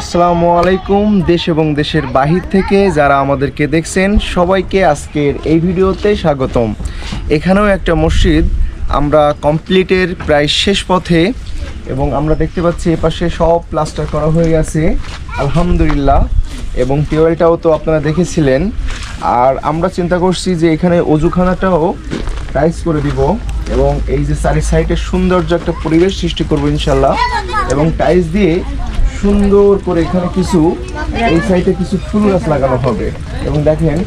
আসসালামু আলাইকুম, দেশ এবং দেশের বাহির থেকে যারা আমাদেরকে দেখছেন, সবাইকে আজকের এই ভিডিওতে স্বাগতম। এখানেও একটা মসজিদ, আমরা কমপ্লিটের প্রায় শেষ পথে, এবং আমরা দেখতে পাচ্ছি এপাশে সব প্লাস্টার করা হয়ে গেছে, আলহামদুলিল্লাহ। এবং টিউবওয়েলটাও তো আপনারা দেখেছিলেন। আর আমরা চিন্তা করছি যে এখানে অজুখানাটাও টাইস করে দিব, এবং এই যে চারি সাইডে সৌন্দর্য একটা পরিবেশ সৃষ্টি করব ইনশাল্লাহ। এবং টাইস দিয়ে সুন্দর করে এখানে কিছু, এই সাইডে কিছু ফুল গাছ লাগানো হবে। এবং দেখেন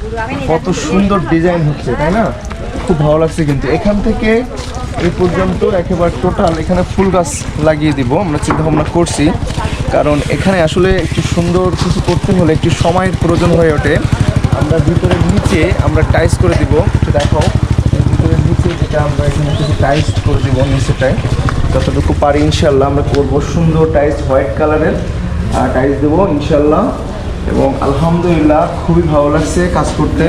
কত সুন্দর ডিজাইন হচ্ছে, তাই না? খুব ভালো লাগছে কিন্তু। এখান থেকে এই পর্যন্ত একেবারে টোটাল এখানে ফুল গাছ লাগিয়ে দিব, আমরা চিন্তা ভাবনা করছি। কারণ এখানে আসলে একটু সুন্দর কিছু করতে হলে একটু সময়ের প্রয়োজন হয়ে ওঠে। আমরা ভিতরের নিচে আমরা টাইস করে দিব দেখো ভিতরের নিচে যেটা আমরা এখানে কিছু টাইস করে দিব, নিচেটায়। যতটুকু পারি, ইনশাল্লাহ আমরা করব সুন্দর টাইস হোয়াইট কালারের টাইস দেবো, ইনশাল্লাহ। এবং আলহামদুলিল্লাহ, খুবই ভালো লাগছে কাজ করতে।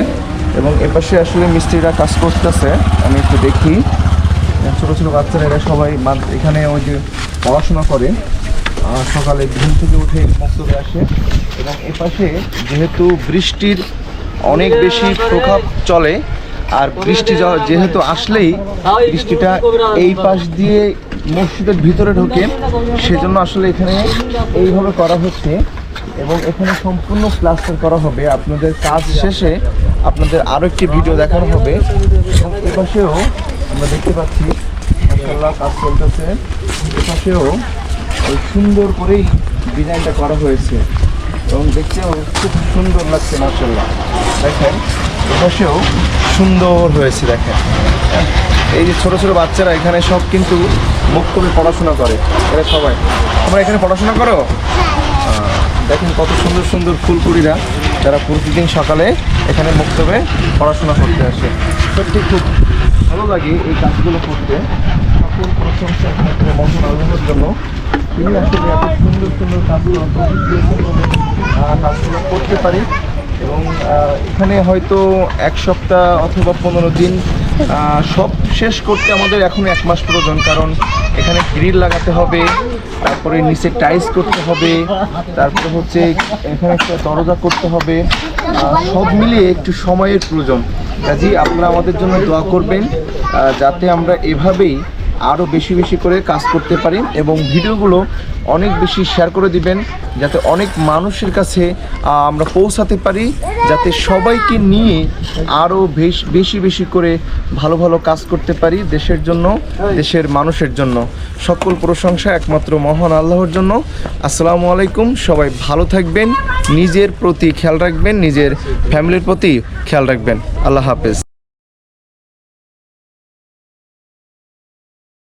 এবং এপাশে আসলে মিস্ত্রিরা কাজ করতেছে, আমি একটু দেখি। ছোটো ছোটো বাচ্চারা, এরা সবাই এখানে ওই যে পড়াশোনা করে। সকালে ঘুম থেকে উঠে মক্তবে আসে। এবং এপাশে যেহেতু বৃষ্টির অনেক বেশি প্রভাব চলে আর বৃষ্টি যেহেতু আসলেই বৃষ্টিটা এই পাশ দিয়ে মসজিদের ভিতরে ঢোকে, সেজন্য আসলে এখানে এইভাবে করা হচ্ছে এবং এখানে সম্পূর্ণ প্লাস্টার করা হবে। আপনাদের কাজ শেষে আপনাদের আরও একটি ভিডিও দেখানো হবে। এবং এপাশেও আমরা দেখতে পাচ্ছি, মাশাআল্লাহ, কাজ চলতেছে। এপাশেও সুন্দর করেই ডিজাইনটা করা হয়েছে। এবং দেখতেও খুব সুন্দর লাগছে, মাশাআল্লাহ। দেখেন, এপাশেও সুন্দর হয়েছে, দেখেন। এই যে ছোট ছোট বাচ্চারা এখানে সব কিন্তু মুখ করে পড়াশোনা করে। এরা সবাই। তোমরা এখানে পড়াশোনা করো? দেখেন কত সুন্দর সুন্দর ফুলকুড়িরা যারা প্রতিদিন সকালে এখানে মুক্তবে পড়াশোনা করতে আসে। সত্যি খুব ভালো লাগে এই কাজগুলো করতে। সকল প্রশংসা আল্লাহর জন্য। তিনি আসলে এত সুন্দর সুন্দর কাজগুলো কাজগুলো করতে পারি। এবং এখানে হয়তো এক সপ্তাহ অথবা পনেরো দিন সব শেষ করতে আমাদের এখন এক মাস প্রয়োজন। কারণ এখানে গ্রিল লাগাতে হবে, তারপরে নিচে টাইস করতে হবে, তারপরে হচ্ছে এখানে একটা দরজা করতে হবে। সব মিলিয়ে একটু সময়ের প্রয়োজন। কাজে, আপনারা আমাদের জন্য দোয়া করবেন যাতে আমরা এভাবেই আরও বেশি বেশি করে কাজ করতে পারি এবং ভিডিওগুলো অনেক বেশি শেয়ার করে দিবেন, যাতে অনেক মানুষের কাছে আমরা পৌঁছাতে পারি, যাতে সবাইকে নিয়ে আরও বেশ- বেশি বেশি করে ভালো ভালো কাজ করতে পারি দেশের জন্য, দেশের মানুষের জন্য। সকল প্রশংসা একমাত্র মহান আল্লাহর জন্য। আসসালামু আলাইকুম, সবাই ভালো থাকবেন, নিজের প্রতি খেয়াল রাখবেন, নিজের ফ্যামিলির প্রতি খেয়াল রাখবেন। আল্লাহ হাফেজ।